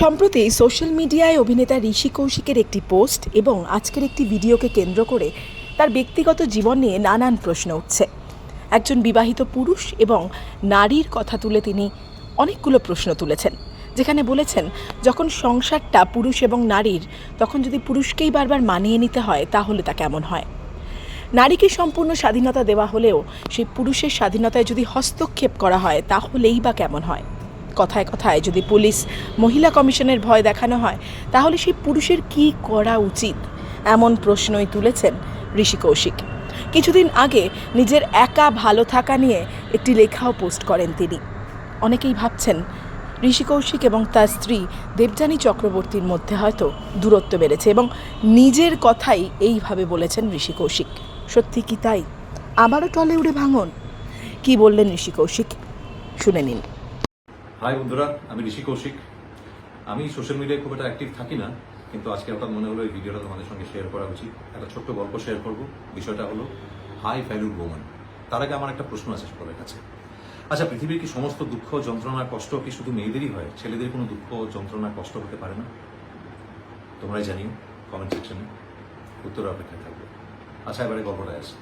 সম্প্রতি সোশ্যাল মিডিয়ায় অভিনেতা ঋষি কৌশিকের একটি পোস্ট এবং আজকের একটি ভিডিওকে কেন্দ্র করে তার ব্যক্তিগত জীবন নিয়ে নানান প্রশ্ন উঠছে। একজন বিবাহিত পুরুষ এবং নারীর কথা তুলে তিনি অনেকগুলো প্রশ্ন তুলেছেন, যেখানে বলেছেন, যখন সংসারটা পুরুষ এবং নারীর, তখন যদি পুরুষকেই বারবার মানিয়ে নিতে হয়, তাহলে তা কেমন হয়? নারীকে সম্পূর্ণ স্বাধীনতা দেওয়া হলেও, সেই পুরুষের স্বাধীনতায় যদি হস্তক্ষেপ করা হয়, তাহলেই বা কেমন হয়? কথায় কথায় যদি পুলিশ মহিলা কমিশনের ভয় দেখানো হয়, তাহলে সেই পুরুষের কি করা উচিত? এমন প্রশ্নই তুলেছেন ঋষি কৌশিক। কিছুদিন আগে নিজের একা ভালো থাকা নিয়ে একটি লেখাও পোস্ট করেন তিনি। অনেকেই ভাবছেন ঋষি কৌশিক এবং তার স্ত্রী দেবযানী চক্রবর্তীর মধ্যে হয়তো দূরত্ব বেড়েছে এবং নিজের কথাই এইভাবে বলেছেন ঋষি কৌশিক। সত্যি কি তাই? আবারও টলে উড়ে ভাঙন? কি বললেন ঋষি কৌশিক? শুনে নিন। হাই বন্ধুরা, আমি ঋষি কৌশিক। আমি সোশ্যাল মিডিয়ায় খুব একটা অ্যাক্টিভ থাকি না, কিন্তু আজকে হঠাৎ মনে হলো এই ভিডিওটা তোমাদের সঙ্গে শেয়ার করা উচিত। একটা ছোট্ট গল্প শেয়ার করব। বিষয়টা হলো, হাই ভ্যালুর ওমান তার আগে আমার একটা প্রশ্ন আছে সকলের কাছে। আচ্ছা পৃথিবীর কি সমস্ত দুঃখ, যন্ত্রণা, কষ্ট কি শুধু মেয়েদেরই হয়? ছেলেদের কোনো দুঃখ, যন্ত্রণা, কষ্ট হতে পারে না? তোমরাই জানিও কমেন্ট সেকশনে উত্তর অপেক্ষায় থাকবে। আচ্ছা এবারে গল্পটা আছে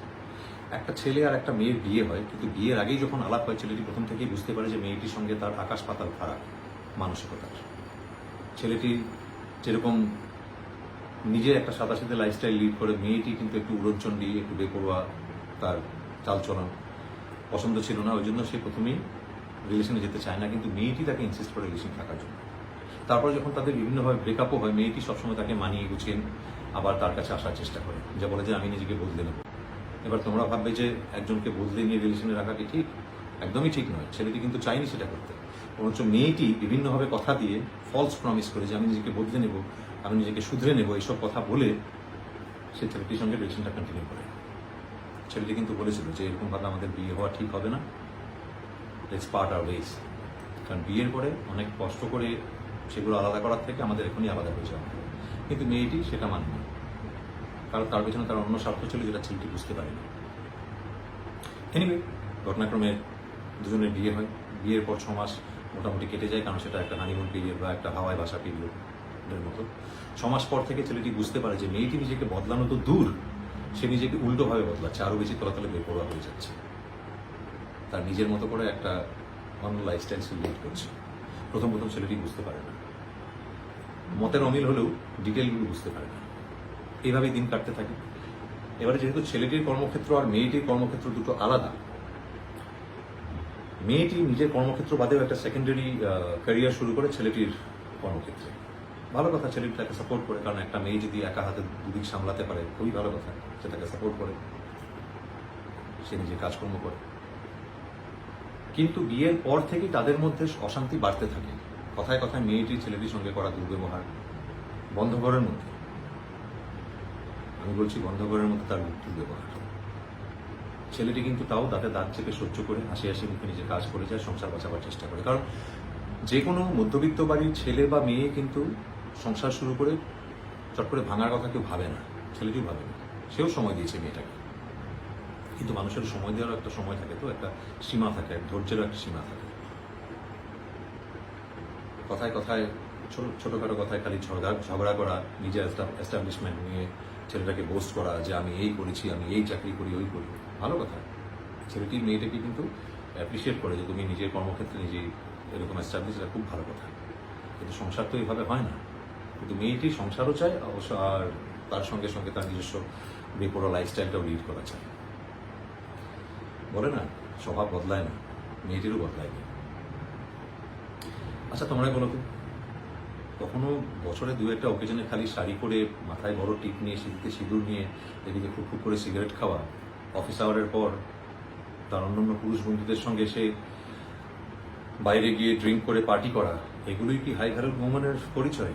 একটা ছেলে আর একটা মেয়ের বিয়ে হয়, কিন্তু বিয়ের আগেই যখন আলাপ হয়, ছেলেটি প্রথম থেকেই বুঝতে পারে যে মেয়েটির সঙ্গে তার আকাশ পাতাল ফারাক, মানসিকতার। ছেলেটি যেরকম নিজের একটা সাদা সাথে লাইফস্টাইল লিড করে, মেয়েটি কিন্তু একটু উড়নচণ্ডী, একটু বেপরোয়া, তার চালচলন পছন্দ ছিল না, ওই জন্য সে প্রথমেই রিলেশনে যেতে চায় না, কিন্তু মেয়েটি তাকে ইনসিস্ট করে রিলেশন থাকার জন্য। তারপরে যখন তাদের বিভিন্নভাবে ব্রেকআপও হয়, মেয়েটি সবসময় তাকে মানিয়ে গুছিয়ে আবার তার কাছে আসার চেষ্টা করে। যা বলে যে, আমি নিজেকে বদলে নেব। এবার তোমরা ভাববে যে একজনকে বদলে নিয়ে রিলেশনে রাখা কি ঠিক? একদমই ঠিক নয়। ছেলেটি কিন্তু চাইনি সেটা করতে। বরঞ্চ মেয়েটি বিভিন্নভাবে কথা দিয়ে ফলস প্রমিস করে যে আমি নিজেকে বদলে নেব, আমি নিজেকে শুধরে নেব, এইসব কথা বলে সে ছেলেটির সঙ্গে রিলেশনটা কন্টিনিউ করে। ছেলেটি কিন্তু বলেছিল যে এরকমভাবে আমাদের বিয়ে হওয়া ঠিক হবে না। লেটস পার্ট আর ওয়েস কারণ বিয়ের পরে অনেক কষ্ট করে সেগুলো আলাদা করার থেকে আমাদের এখনই আলাদা হয়ে যাওয়া। কিন্তু মেয়েটি সেটা মানেনি কারণ তার পেছনে তার অন্য স্বার্থ ছিল যেটা ছেলেটি, বুঝতে পারেনি। এনিওয়ে ঘটনাক্রমে দুজনের বিয়ে হয়। বিয়ের পর ছ মাস মোটামুটি কেটে যায়, কারণ সেটা একটা হানিমুন পিরিয়ড বা একটা হাওয়ায় বাসা পিরিয়ডের মতো। ছ মাস পর থেকে ছেলেটি বুঝতে পারে যে মেয়েটি নিজেকে বদলানো তো দূর, সে নিজেকে উল্টোভাবে বদলাচ্ছে, আরও বেশি তলাতলে বেপরোয়া হয়ে যাচ্ছে। তার নিজের মতো করে একটা অন্য লাইফস্টাইল সে লিড করছে। প্রথম প্রথম ছেলেটি বুঝতে পারে না। মতের অমিল হলেও ডিটেলগুলো বুঝতে পারে না। এইভাবেই দিন কাটতে থাকে। এবারে যেহেতু ছেলেটির কর্মক্ষেত্র আর মেয়েটির কর্মক্ষেত্র দুটো আলাদা, মেয়েটি নিজের কর্মক্ষেত্র বাদেও একটা সেকেন্ডারি ক্যারিয়ার শুরু করে ছেলেটির কর্মক্ষেত্রে। ভালো কথা, ছেলেটি তাকে সাপোর্ট করে, কারণ একটা মেয়ে যদি একা হাতে দুদিক সামলাতে পারে, খুবই ভালো কথা, সে তাকে সাপোর্ট করে, সে নিজে কাজকর্ম করে। কিন্তু বিয়ের পর থেকেই তাদের মধ্যে অশান্তি বাড়তে থাকে। কথায় কথায় মেয়েটি ছেলেটির সঙ্গে করা দুর্ব্যবহার, বন্ধ ঘরের মধ্যে। আমি বলছি বন্ধ ঘরের মধ্যে তার দুর্ব্যবহার ছেলেটি কিন্তু তাও দাঁতে দাঁত চেপে সহ্য করে হাসি হাসি মুখে নিজে কাজ করে যায়, সংসার বাঁচাবার চেষ্টা করে। কারণ যে কোনো মধ্যবিত্ত বাড়ির ছেলে বা মেয়ে কিন্তু সংসার শুরু করে চট করে ভাঙার কথা কেউ ভাবে না, ছেলেটিও ভাবে না। সেও সময় দিয়েছে মেয়েটাকে। কিন্তু মানুষের সময় দেওয়ারও একটা সময় থাকে তো, একটা সীমা থাকে ধৈর্যেরও একটা সীমা থাকে। কথায় কথায়, ছোট, ছোটখাটো কথায় খালি ঝগড়া ঝগড়া করা, নিজের এস্টাবলিশমেন্ট নিয়ে ছেলেটাকে বোস্ট করা যে আমি এই করেছি, আমি এই চাকরি করি, ওই করি। ভালো কথা। ছেলেটি মেয়েটাকে কিন্তু অ্যাপ্রিসিয়েট করে যে তুমি নিজের কর্মক্ষেত্রে নিজেই এরকম এস্টাবলিশ এটা খুব ভালো কথা। কিন্তু সংসার তো এইভাবে হয় না। কিন্তু মেয়েটি সংসারও চায়, অবশ্য আর তার সঙ্গে সঙ্গে তার নিজস্ব বেপরোয়া লাইফস্টাইলটাও লিড করা চায়। বলে না, স্বভাব বদলায় না, মেয়েটিরও বদলায় না। আচ্ছা তোমরা তো কখনো বছরে দু একটা অকেশনে খালি শাড়ি করে মাথায় বড় টিপ নিয়ে শীতে সিঁদুর নিয়ে, এদিকে ফুক ফুক করে সিগারেট খাওয়া অফিস আওয়ারের পর তার অন্যান্য পুরুষ বন্ধুদের সঙ্গে এসে বাইরে গিয়ে ড্রিঙ্ক করে পার্টি করা, এগুলোই কি হাই ভ্যালুড উমেনের পরিচয়?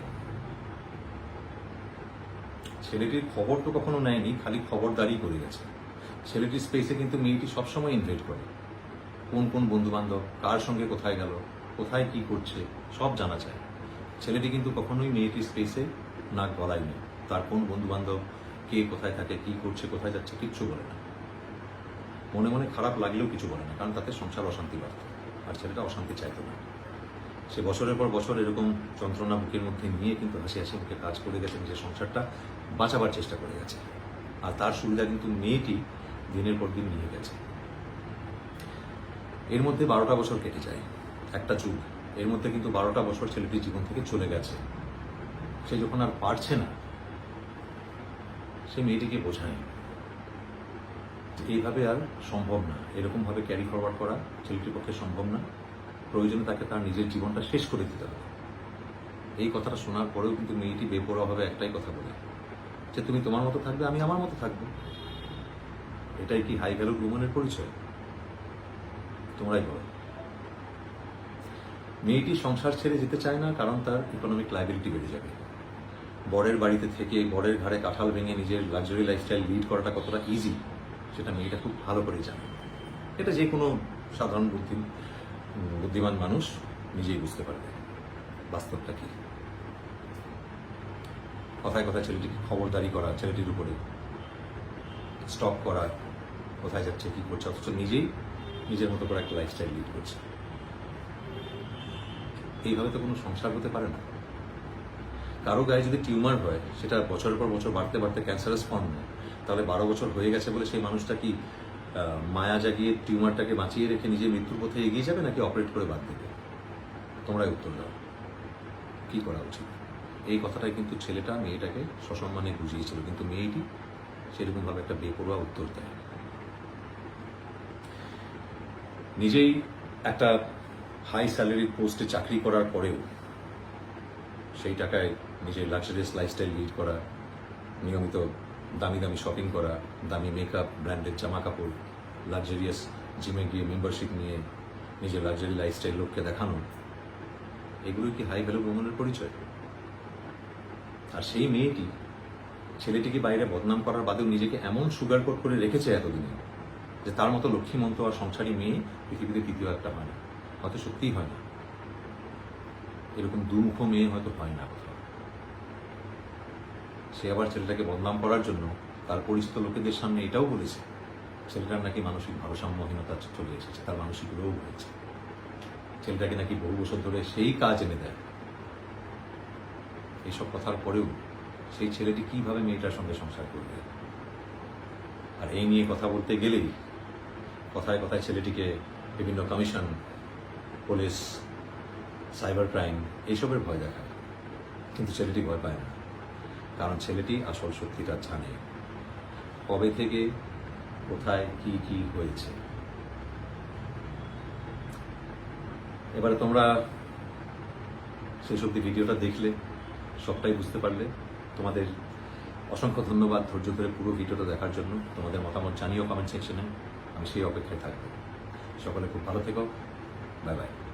ছেলেটির খবর তো কখনো নেয়নি, খালি খবরদারি করে গেছে। ছেলেটির স্পেসে কিন্তু মেয়েটি সবসময় ইনভাইট করে। কোন কোন বন্ধু বান্ধব কার সঙ্গে কোথায় গেল, কোথায় কি করছে, সব জানা চায় ছেলেটি কিন্তু কখনোই মেয়েটির স্পেসে নাক গলায়নি। তার কোন বন্ধু বান্ধব কে কোথায় থাকে, কি করছে, কোথায় যাচ্ছে কিচ্ছু বলে না। মনে মনে খারাপ লাগলেও কিছু বলে না, কারণ তাতে সংসার অশান্তি বাড়ত, আর ছেলেটা অশান্তি চাইতো না। সে বছরের পর বছর এরকম যন্ত্রণা বুকের মধ্যে নিয়ে কিন্তু হাসি হাসি মুখে কাজ করে গেছে নিজের সংসারটা বাঁচাবার চেষ্টা করে গেছে। আর তার সুবিধা কিন্তু মেয়েটি দিনের পর দিন নিয়ে গেছে। এর মধ্যে বারোটা বছর কেটে যায়। একটা যুগ। এর মধ্যে কিন্তু বারোটা বছর ছেলেটির জীবন থেকে চলে গেছে। সে যখন আর পারছে না, সে মেয়েটিকে বোঝায় এইভাবে আর সম্ভব না। এরকম ভাবে ক্যারি ফরওয়ার্ড করা ছেলেটির পক্ষে সম্ভব না। প্রয়োজনে তাকে তার নিজের জীবনটা শেষ করে দিতে হবে। এই কথাটা শোনার পরেও কিন্তু মেয়েটি বেপরোয়াভাবে একটাই কথা বলে, যে তুমি তোমার মতো থাকবে, আমি আমার মতো থাকব। এটাই কি হাই ভ্যালু উমেনের পরিচয়? তোমরাই বলো। মেয়েটি সংসার ছেড়ে যেতে চায় না, কারণ তার ইকোনমিক লাইবিলিটি বেড়ে যাবে। বরের বাড়িতে থেকে বরের ঘাড়ে কাঁঠাল ভেঙে নিজের লাক্সারি লাইফস্টাইল লিড করাটা কতটা ইজি সেটা মেয়েটা খুব ভালো করে জানে। এটা যে কোনো সাধারণ বুদ্ধি, বুদ্ধিমান মানুষ নিজেই বুঝতে পারবে, বাস্তবটা কি। কথায় কথায় ছেলেটিকে খবরদারি করা, ছেলেটির উপরে স্টক করা, কোথায় যাচ্ছে, কি করছে, অথচ নিজেই নিজের মতো করে একটা লাইফস্টাইল লিড করছে। এইভাবে তো কোনো সংসার হতে পারে না। কারও গায়ে যদি টিউমার হয়, সেটা বছরের পর বছর বাড়তে বাড়তে ক্যান্সারাস ফর্ম নেয়, তাহলে বারো বছর হয়ে গেছে বলে সেই মানুষটা কি মায়া জাগিয়ে টিউমারটাকে বাঁচিয়ে রেখে নিজে মৃত্যুর পথে এগিয়ে যাবে নাকি অপারেট করে বাদ দেবে? তোমরাই উত্তর দাও। কি করা উচিত? এই কথাটাই কিন্তু ছেলেটা মেয়েটাকে সসম্মানে বুঝিয়েছিল, কিন্তু মেয়েটি সেরকমভাবে একটা বেপরোয়া উত্তর দেয় নিজেই একটা হাই স্যালারি পোস্টে চাকরি করার পরেও সেই টাকায় নিজের লাক্সারিয়াস লাইফস্টাইল লিড করা, নিয়মিত দামি দামি শপিং করা, দামি মেকআপ ব্র্যান্ডেড জামা কাপড় লাক্সারিয়াস জিমে গিয়ে মেম্বারশিপ নিয়ে নিজের লাক্সারি লাইফস্টাইল লোককে দেখানো, এগুলোই কি হাই ভ্যালু ভ্রমণের পরিচয়? আর সেই মেয়েটি ছেলেটিকে বাইরে বদনাম করার বাদেও নিজেকে এমন সুগার কোট করে রেখেছে এতদিনে যে তার মতো লক্ষ্মীমন্ত আর সংসারী মেয়ে পৃথিবীতে দ্বিতীয় একটা হয় না। হয়তো সত্যিই হয় না। এরকম দুমুখ মেয়ে হয়তো হয় না কোথাও। সে আবার ছেলেটাকে বদনাম করার জন্য তার পরিচিত লোকেদের সামনে এটাও বলেছে, ছেলেটার নাকি মানসিক ভারসাম্যহীনতা চলে এসেছে, তার মানসিক রোগ হয়েছে। ছেলেটাকে নাকি বহু বছর ধরে সেই কাজ এনে দেয়। এইসব কথার পরেও সেই ছেলেটি কীভাবে মেয়েটার সঙ্গে সংসার করবে? আর এই নিয়ে কথা বলতে গেলেই কথায় কথায় ছেলেটিকে বিভিন্ন কমিশন পুলিশ, সাইবার ক্রাইম, এইসবের ভয় দেখায়। কিন্তু ছেলেটি ভয় পায় না। কারণ ছেলেটি আসল সত্যিটা জানে। কবে থেকে, কোথায়, কি কি হয়েছে? এবারে তোমরা শেষ অব্দি ভিডিওটা দেখলে, সবটাই বুঝতে পারলে। তোমাদের অসংখ্য ধন্যবাদ ধৈর্য ধরে পুরো ভিডিওটা দেখার জন্য। তোমাদের মতামত জানিও কমেন্ট সেকশনে। আমি সেই অপেক্ষায় থাকব। সকলে খুব ভালো থেকো। 拜拜。